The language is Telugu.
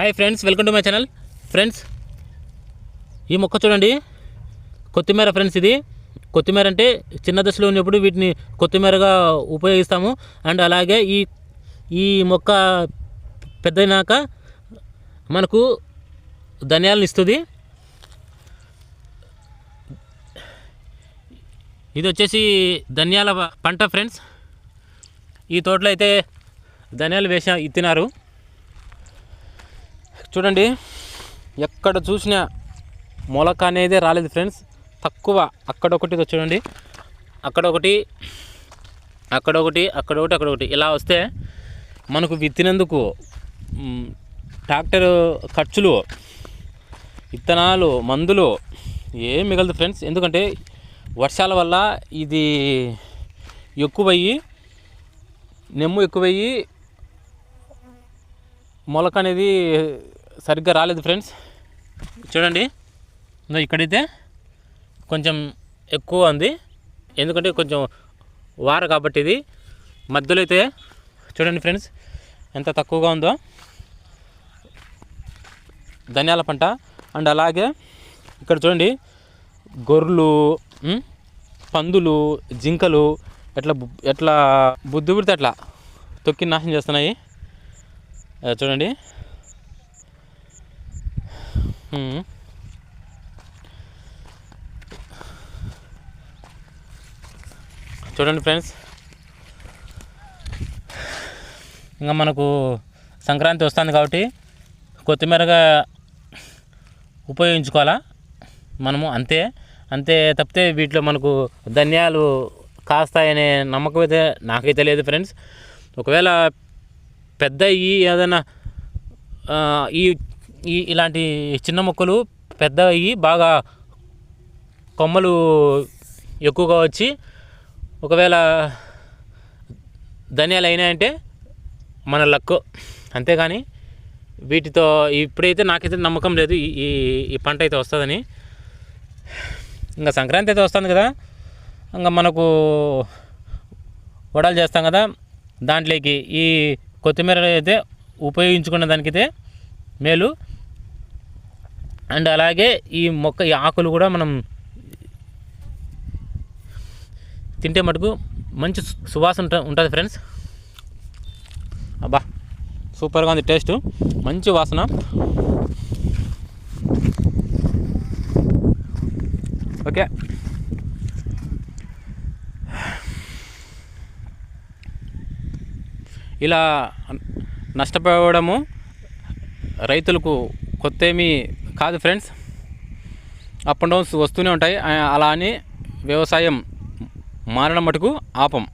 Hi friends welcome to my channel friends ఈ మొక్క చూడండి. కొత్తిమీర ఫ్రెండ్స్ ఇది. కొత్తిమీర అంటే చిన్న దశలో ఉన్నప్పుడు వీటిని కొత్తిమీరగా ఉపయోగిస్తాము. అండ్ అలాగే ఈ ఈ మొక్క పెద్దయినాక మనకు ధనియాలను ఇస్తుంది. ఇది వచ్చేసి ధనియాల పంట ఫ్రెండ్స్ ఈ తోటలో అయితే ధనియాలు వేసా ఇత్తినారు. చూడండి ఎక్కడ చూసినా మొలక అనేది రాలేదు ఫ్రెండ్స్. తక్కువ అక్కడొకటి చూడండి. అక్కడొకటి అక్కడొకటి అక్కడొకటి అక్కడొకటి ఇలా వస్తే మనకు విత్తినందుకు ట్రాక్టర్ ఖర్చులు విత్తనాలు మందులు ఏం మిగలదు ఫ్రెండ్స్. ఎందుకంటే వర్షాల వల్ల ఇది ఎక్కువయ్యి నెమ్ము ఎక్కువయ్యి మొలక అనేది సరిగ్గా రాలేదు ఫ్రెండ్స్. చూడండి. ఇక్కడైతే కొంచెం ఎక్కువ ఉంది. ఎందుకంటే కొంచెం వార కాబట్టి ఇది. మధ్యలో అయితే చూడండి ఫ్రెండ్స్ ఎంత తక్కువగా ఉందో. ధనియాల పంట అండ్ అలాగే ఇక్కడ చూడండి గొర్రెలు పందులు జింకలు ఎట్లా ఎట్లా బుద్ధి పుడితే అట్లా తొక్కి నాశనం చేస్తున్నాయి. చూడండి. Hmm. చూడండి ఫ్రెండ్స్. ఇంకా మనకు సంక్రాంతి వస్తుంది కాబట్టి కొత్తిమీరగా ఉపయోగించుకోవాలా? మనము అంతే. అంతే తప్పితే వీటిలో మనకు ధనియాలు కాస్తాయనే నమ్మకం అయితే నాకైతే లేదు ఫ్రెండ్స్. ఒకవేళ పెద్ద ఈ ఏదైనా ఈ ఈ ఇలాంటి చిన్న మొక్కలు పెద్ద అయ్యి బాగా కొమ్మలు ఎక్కువగా వచ్చి ఒకవేళ ధనియాలు అయినాయంటే మన లక్. అంతేగాని వీటితో ఇప్పుడైతే నాకైతే నమ్మకం లేదు. ఈ ఈ- ఈ పంట అయితే వస్తుందని. ఇంకా సంక్రాంతి అయితే వస్తుంది కదా. ఇంకా మనకు వడలు చేస్తాం కదా. దాంట్లోకి ఈ కొత్తిమీర అయితే ఉపయోగించుకున్న దానికైతే మేలు. అండ్ అలాగే ఈ మొక్క ఈ ఆకులు కూడా మనం తింటే మటుకు మంచి సువాసన ఉంట- ఉంటుంది ఫ్రెండ్స్. అబ్బా సూపర్గా ఉంది టేస్ట్. మంచి వాసన. ఓకే. ఇలా నష్టపోవడము రైతులకు కొత్త ఏమీ కాదు ఫ్రెండ్స్ అప్ అండ్ డౌన్స్ వస్తూనే ఉంటాయి. అలా అని వ్యవసాయం మారడం మటుకు ఆపం.